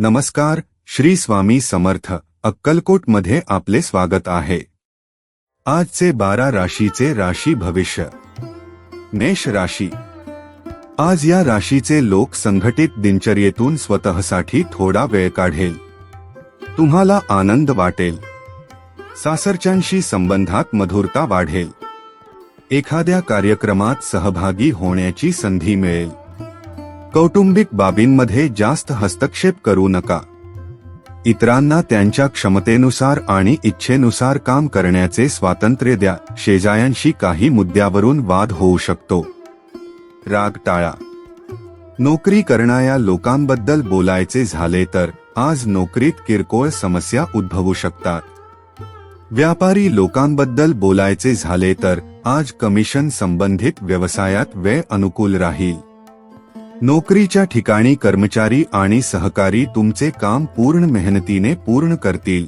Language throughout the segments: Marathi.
नमस्कार श्री स्वामी समर्थ अक्कलकोटमध्ये आपले स्वागत आहे. आजचे बारा राशीचे राशी भविष्य. मेष राशी. आज या राशीचे लोक संघटित दिनचर्येतून स्वतःसाठी थोडा वेळ काढेल. तुम्हाला आनंद वाटेल. सासरच्यांशी संबंधात मधुरता वाढेल. एखाद्या कार्यक्रमात सहभागी होण्याची संधी मिळेल. कौटुंबिक बाबींमध्ये जास्त हस्तक्षेप करू नका. इतरांना त्यांच्या क्षमतेनुसार आणि इच्छेनुसार काम करण्याचे स्वातंत्र्य द्या. शेजायांशी काही मुद्द्यावरून वाद होऊ शकतो. राग टाळा. नोकरी करणाऱ्या लोकांबद्दल बोलायचे झाले तर आज नोकरीत किरकोळ समस्या उद्भवू शकतात. व्यापारी लोकांबद्दल बोलायचे झाले तर आज कमिशन संबंधित व्यवसायात वेळ अनुकूल राहील. नोकरीच्या ठिकाणी कर्मचारी आणि सहकारी तुमचे काम पूर्ण मेहनतीने पूर्ण करतील.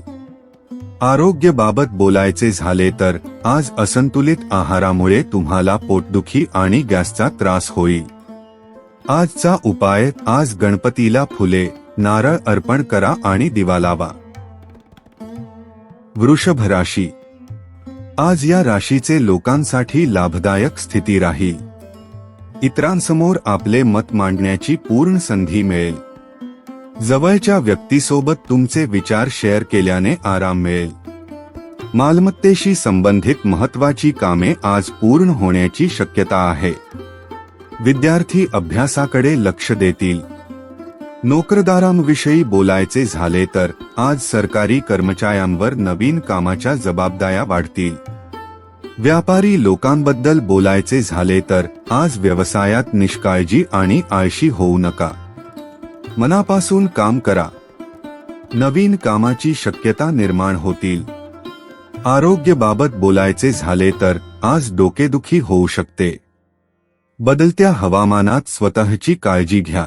आरोग्यबाबत बोलायचे झाले तर आज असंतुलित आहारामुळे तुम्हाला पोटदुखी आणि गॅसचा त्रास होईल. आजचा उपाय आज गणपतीला फुले नारळ अर्पण करा आणि दिवा लावा. वृषभ राशी. आज या राशीचे लोकांसाठी लाभदायक स्थिती राहील. इतरांसमोर आपले मत मांडण्याची पूर्ण संधी मिळेल. जवळच्या व्यक्तीसोबत तुमचे विचार शेअर केल्याने आराम मिळेल. मालमत्तेशी संबंधित महत्वाची कामे आज पूर्ण होण्याची शक्यता आहे. विद्यार्थी अभ्यासाकडे लक्ष देतील. नोकरदारांविषयी बोलायचे झाले तर आज सरकारी कर्मचाऱ्यांवर नवीन कामाच्या जबाबदाऱ्या वाढतील. व्यापारी लोकांबद्दल बोलायचे झाले तर आज व्यवसायात निष्काळजी आणि आळशी होऊ नका. मनापासून काम करा. नवीन कामाची शक्यता निर्माण होतील. आरोग्याबाबत बोलायचे झाले तर आज डोकेदुखी होऊ शकते. बदलत्या हवामानात स्वतःची काळजी घ्या.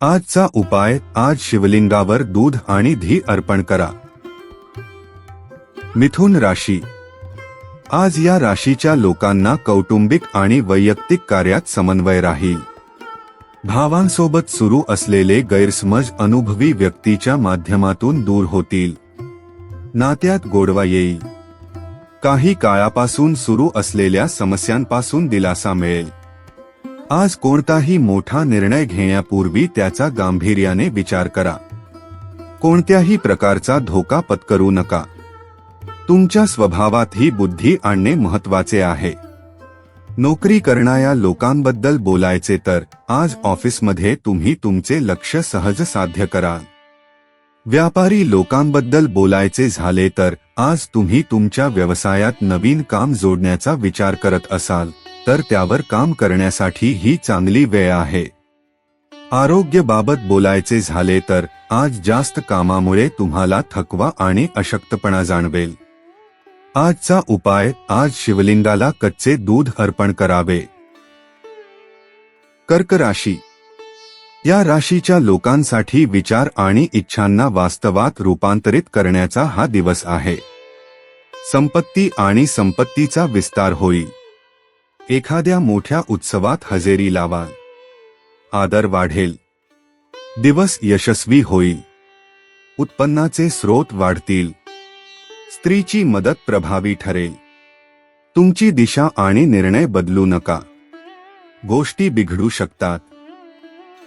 आजचा उपाय आज शिवलिंगावर दूध आणि धी अर्पण करा. मिथुन राशी आज या राशीच्या लोकांना कौटुंबिक आणि वैयक्तिक कार्यात समन्वय राहील. भावांसोबत सुरू असलेले गैरसमज अनुभवी व्यक्तीच्या माध्यमातून दूर होतील. नात्यात गोडवा येईल. काही काळापासून सुरू असलेल्या समस्यांपासून दिलासा मिळेल. आज कोणताही मोठा निर्णय घेण्यापूर्वी त्याचा गांभीर्याने विचार करा. कोणत्याही प्रकारचा धोका पत्करू नका. तुमच्या स्वभावात ही बुद्धी आणणे महत्त्वाचे आहे. नोकरी करणाऱ्या लोकांबद्दल बोलायचे तर आज ऑफिसमध्ये तुम्ही तुमचे लक्ष सहज साध्य कराल. व्यापारी लोकांबद्दल बोलायचे झाले तर आज तुम्ही तुमच्या व्यवसायात नवीन काम जोडण्याचा विचार करत असाल तर त्यावर काम करण्यासाठी ही चांगली वेळ आहे. आरोग्यबाबत बोलायचे झाले तर आज जास्त कामामुळे तुम्हाला थकवा आणि अशक्तपणा जाणवेल. आजचा उपाय आज शिवलिंगाला कच्चे दूध अर्पण करावे. कर्क राशी. या राशीच्या लोकांसाठी विचार आणि इच्छांना वास्तवात रूपांतरित करण्याचा हा दिवस आहे. संपत्ती आणि संपत्तीचा विस्तार होईल. एखाद्या मोठ्या उत्सवात हजेरी लावा. आदर वाढेल. दिवस यशस्वी होईल. उत्पन्नाचे स्रोत वाढतील. स्त्रीची मदत प्रभावी ठरेल. तुमची दिशा आणि निर्णय बदलू नका. गोष्टी बिघडू शकतात.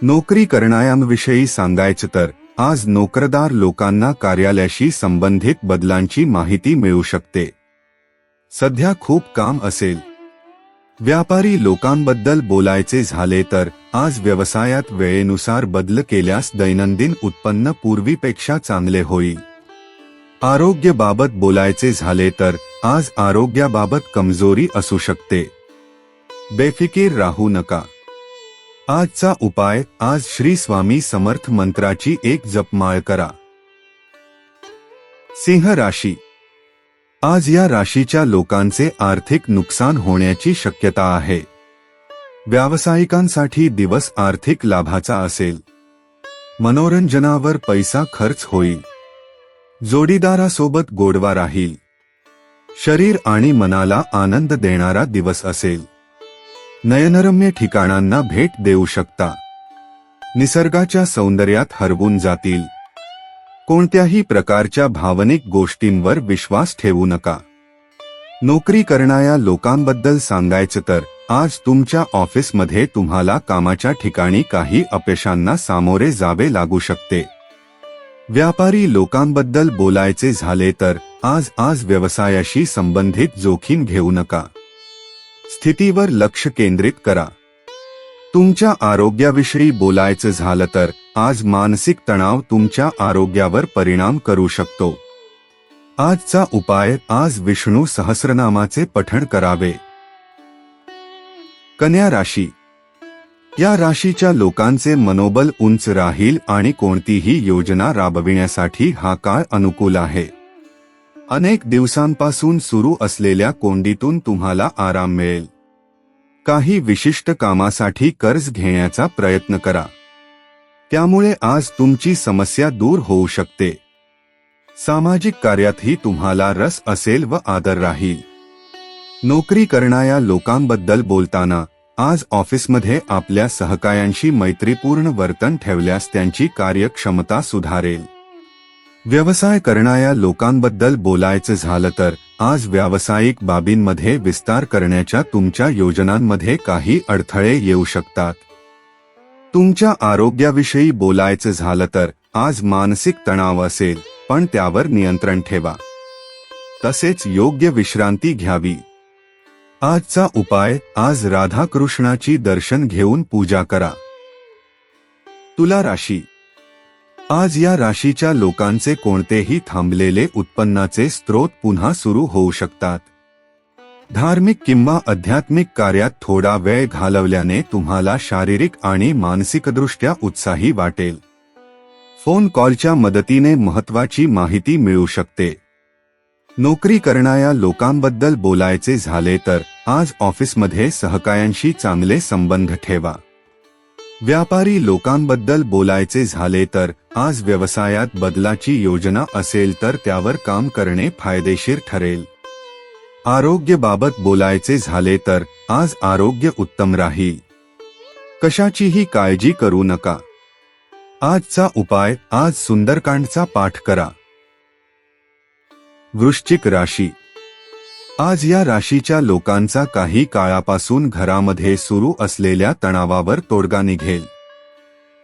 नोकरी करणाऱ्यांविषयी सांगायचं तर आज नोकरदार लोकांना कार्यालयाशी संबंधित बदलांची माहिती मिळू शकते. सध्या खूप काम असेल. व्यापारी लोकांबद्दल बोलायचे झाले तर आज व्यवसायात वेळेनुसार बदल केल्यास दैनंदिन उत्पन्न पूर्वीपेक्षा चांगले होईल. आरोग्याबाबत बोलायचे झाले तर आज आरोग्याबाबत कमजोरी असू शकते. बेफिकीर राहू नका. आजचा उपाय आज श्री स्वामी समर्थ मंत्राची एक जपमाळ करा. सिंह राशी. आज या राशीच्या लोकांचे आर्थिक नुकसान होण्याची शक्यता आहे. व्यावसायिकांसाठी दिवस आर्थिक लाभाचा असेल. मनोरंजनावर पैसा खर्च होईल. जोडीदारासोबत गोडवा राहील. शरीर आणि मनाला आनंद देणारा दिवस असेल. नयनरम्य ठिकाणांना भेट देऊ शकता. निसर्गाच्या सौंदर्यात हरवून जातील. कोणत्याही प्रकारच्या भावनिक गोष्टींवर विश्वास ठेवू नका. नोकरी करणाऱ्या लोकांबद्दल सांगायचं तर आज तुमच्या ऑफिसमध्ये तुम्हाला कामाच्या ठिकाणी काही अपयशांना सामोरे जावे लागू शकते. व्यापारी लोकांबद्दल बोलायचे झाले तर आज आज व्यवसायाशी संबंधित जोखीम घेऊ नका. स्थितीवर लक्ष केंद्रित करा. तुमच्या आरोग्याविषयी बोलायचं झालं तर आज मानसिक तणाव तुमच्या आरोग्यावर परिणाम करू शकतो. आजचा उपाय आज विष्णू सहस्रनामाचे पठण करावे. कन्या राशी या राशीच्या लोकांचे मनोबल उंच राहील आणि कोणतीही योजना राबविण्यासाठी हा काळ अनुकूल आहे. अनेक दिवसांपासून सुरू असलेल्या कोंडीतून तुम्हाला आराम मिळेल. काही विशिष्ट कामासाठी कर्ज घेण्याचा प्रयत्न करा. त्यामुळे आज तुमची समस्या दूर होऊ शकते. सामाजिक कार्यातही तुम्हाला रस असेल व आदर राहील. नोकरी करणाऱ्या लोकांबद्दल बोलताना आज ऑफिसमध्ये आपल्या सहकायांशी मैत्रीपूर्ण वर्तन ठेवल्यास त्यांची कार्यक्षमता सुधारेल. व्यवसाय करणाऱ्या लोकांबद्दल बोलायचं झालं तर आज व्यावसायिक बाबींमध्ये विस्तार करण्याच्या तुमच्या योजनांमध्ये काही अडथळे येऊ शकतात. तुमच्या आरोग्याविषयी बोलायचं झालं तर आज मानसिक तणाव असेल पण त्यावर नियंत्रण ठेवा. तसेच योग्य विश्रांती घ्यावी. आजचा उपाय आज राधाकृष्णाची दर्शन घेऊन पूजा करा. तुला राशी. आज या राशीच्या लोकांचे कोणतेही थांबलेले उत्पन्नाचे स्रोत पुन्हा सुरू होऊ शकतात. धार्मिक किंवा आध्यात्मिक कार्यात थोडा वेळ घालवल्याने तुम्हाला शारीरिक आणि मानसिकदृष्ट्या उत्साही वाटेल. फोन कॉलच्या मदतीने महत्वाची माहिती मिळू शकते. नोकरी करणाऱ्या लोकांबद्दल बोलायचे झाले तर आज ऑफिसमध्ये सहकायांशी चांगले संबंध ठेवा. व्यापारी लोकांबद्दल बोलायचे झाले तर आज व्यवसायात बदलाची योजना असेल तर त्यावर काम करणे फायदेशीर ठरेल. आरोग्यबाबत बोलायचे झाले तर आज आरोग्य उत्तम राहील कशाचीही काळजी करू नका. आजचा उपाय आज सुंदरकांडचा पाठ करा. वृश्चिक राशी आज या राशीच्या लोकांचा काही काळापासून घरामध्ये सुरू असलेल्या तणावावर तोडगा निघेल.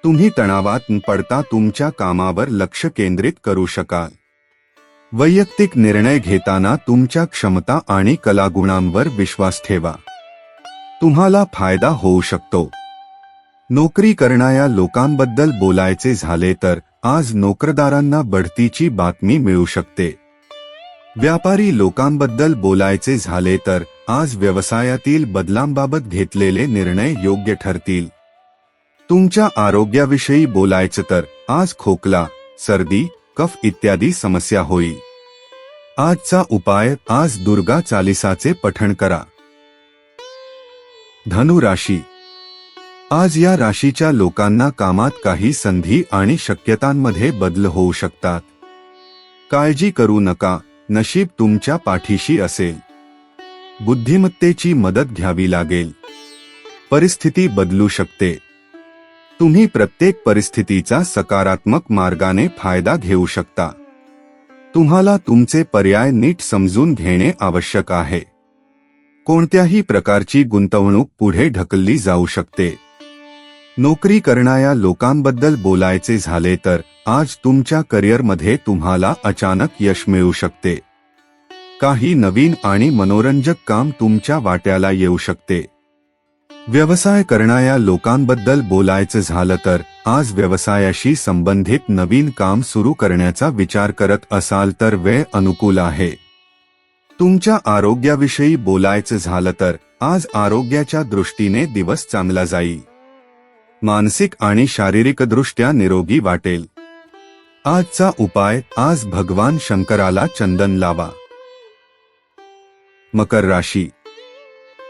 तुम्ही तणावात पडता तुमच्या कामावर लक्ष केंद्रित करू शकाल. वैयक्तिक निर्णय घेताना तुमच्या क्षमता आणि कलागुणांवर विश्वास ठेवा. तुम्हाला फायदा होऊ शकतो. नोकरी करणाऱ्या लोकांबद्दल बोलायचे झाले तर आज नोकरदारांना बढतीची बातमी मिळू शकते. व्यापारी लोकांबद्दल बोलायचे झाले तर आज व्यवसायातील बदलांबाबत घेतलेले निर्णय योग्य ठरतील. तुमच्या आरोग्याविषयी बोलायचं तर आज खोकला सर्दी कफ इत्यादी समस्या होईल. आजचा उपाय आज दुर्गा चालिसाचे पठण करा. धनु राशी. आज या राशीच्या लोकांना कामात काही संधी आणि शक्यतांमध्ये बदल होऊ शकतात. काळजी करू नका. नशीब तुमच्या पाठीशी असेल. बुद्धिमत्तेची मदत घ्यावी लागेल. परिस्थिती बदलू शकते. तुम्ही प्रत्येक परिस्थितीचा सकारात्मक मार्गाने फायदा घेऊ शकता. तुम्हाला तुमचे पर्याय नीट समजून घेणे आवश्यक आहे. कोणत्याही प्रकारची गुंतवणूक पुढे ढकलली जाऊ शकते. नोकरी करणाऱ्या लोकांबद्दल बोलायचे झाले तर आज तुमच्या करिअरमध्ये तुम्हाला अचानक यश मिळू शकते. काही नवीन आणि मनोरंजक काम तुमच्या वाट्याला येऊ शकते. व्यवसाय करणाऱ्या लोकांबद्दल बोलायचं झालं तर आज व्यवसायाशी संबंधित नवीन काम सुरू करण्याचा विचार करत असाल तर वेळ अनुकूल आहे. तुमच्या आरोग्याविषयी बोलायचं झालं तर आज आरोग्याच्या दृष्टीने दिवस चांगला जाईल. मानसिक आणि शारीरिकदृष्ट्या निरोगी वाटेल. आजचा उपाय आज भगवान शंकराला चंदन लावा. मकर राशी.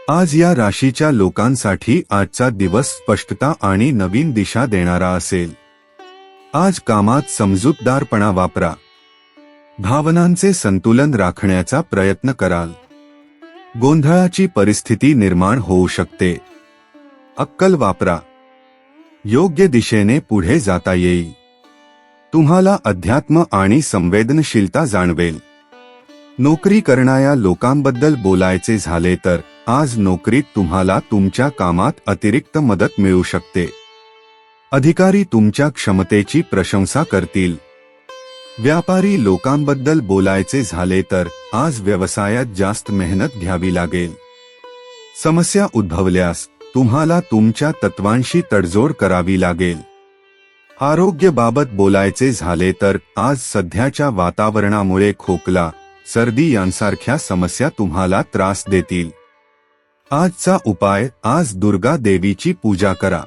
आज या राशीच्या लोकांसाठी आजचा दिवस स्पष्टता आणि नवीन दिशा देणारा असेल. आज कामात समजूतदारपणा वापरा. भावनांचे संतुलन राखण्याचा प्रयत्न कराल. गोंधळाची परिस्थिती निर्माण होऊ शकते. अक्कल वापरा. योग्य दिशेने पुढे जाता येईल. तुम्हाला अध्यात्म आणि संवेदनशीलता जाणवेल. नोकरी करणाऱ्या लोकांबद्दल बोलायचे झाले तर आज नोकरीत तुम्हाला तुमच्या कामात अतिरिक्त मदत मिळू शकते. अधिकारी तुमच्या क्षमतेची प्रशंसा करतील. व्यापारी लोकांबद्दल बोलायचे झाले तर आज व्यवसायात जास्त मेहनत घ्यावी लागेल. समस्या उद्भवल्यास तुम्हाला तुमच्या तत्वांशी तडजोड करावी लागेल. आरोग्याबाबत बोलायचे झाले तर आज सध्याच्या वातावरणामुळे खोकला सर्दी यांसारख्या समस्या तुम्हाला त्रास देतील. आजचा उपाय आज दुर्गा देवीची पूजा करा.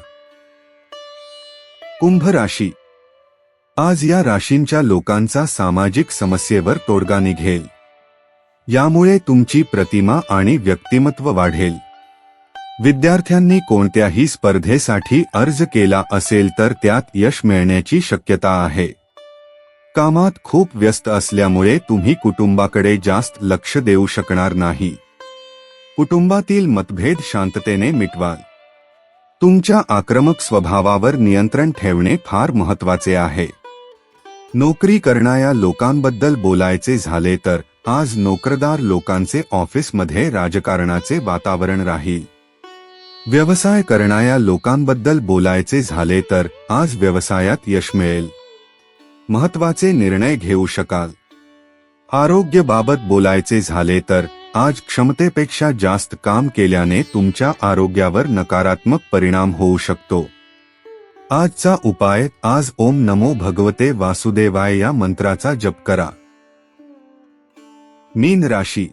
कुंभ राशी. आज या राशींच्या लोकांचा सामाजिक समस्येवर तोडगा निघेल. यामुळे तुमची प्रतिमा आणि व्यक्तिमत्व वाढेल. विद्यार्थ्यांनी कोणत्याही स्पर्धेसाठी अर्ज केला असेल तर त्यात यश मिळण्याची शक्यता आहे. कामात खूप व्यस्त असल्यामुळे तुम्ही कुटुंबाकडे जास्त लक्ष देऊ शकणार नाही. कुटुंबातील मतभेद शांततेने मिटवाल. तुमच्या आक्रमक स्वभावावर नियंत्रण ठेवणे फार महत्त्वाचे आहे. नोकरी करणाऱ्या लोकांबद्दल बोलायचे झाले तर आज नोकरदार लोकांचे ऑफिसमध्ये राजकारणाचे वातावरण राहील. व्यवसाय करणाऱ्या लोकांबद्दल बोलायचे झाले तर आज व्यवसायात यश मिळेल. महत्त्वाचे निर्णय घेऊ शकाल. आरोग्यबाबत बोलायचे झाले तर आज क्षमतेपेक्षा जास्त काम केल्याने तुमच्या आरोग्यावर नकारात्मक परिणाम होऊ शकतो. आजचा उपाय आज ओम नमो भगवते वासुदेवाय या मंत्राचा जप करा. मीन राशी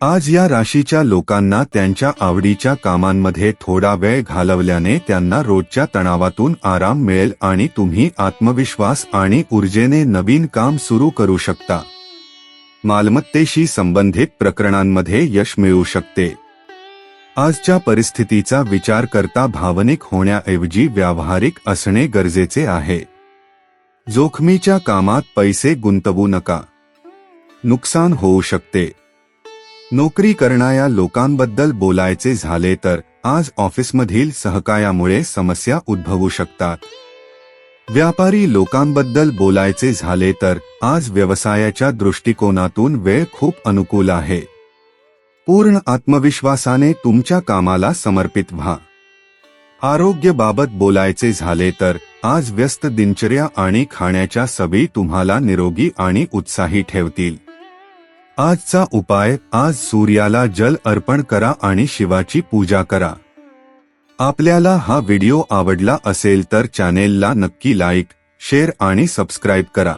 आज या राशीच्या लोकांना त्यांच्या आवडीच्या कामांमध्ये थोडा वेळ घालवल्याने त्यांना रोजच्या तणावातून आराम मिळेल आणि तुम्ही आत्मविश्वास आणि ऊर्जेने नवीन काम सुरू करू शकता. मालमत्तेशी संबंधित प्रकरणांमध्ये यश मिळू शकते. आजच्या परिस्थितीचा विचार करता भावनिक होण्याऐवजी व्यावहारिक असणे गरजेचे आहे. जोखमीच्या कामात पैसे गुंतवू नका. नुकसान होऊ शकते. नोकरी करणाऱ्या लोकांबद्दल बोलायचे झाले तर आज ऑफिसमधील सहकायामुळे समस्या उद्भवू शकतात. व्यापारी लोकांबद्दल बोलायचे झाले तर आज व्यवसायाच्या दृष्टिकोनातून वेळ खूप अनुकूल आहे. पूर्ण आत्मविश्वासाने तुमच्या कामाला समर्पित व्हा. आरोग्यबाबत बोलायचे झाले तर आज व्यस्त दिनचर्या आणि खाण्याच्या सवयी तुम्हाला निरोगी आणि उत्साही ठेवतील. आजचा उपाय आज सूर्याला जल अर्पण करा आणि शिवाची पूजा करा. आपल्याला हा व्हिडिओ आवडला असेल तर चॅनेलला नक्की लाईक शेअर आणि सबस्क्राईब करा.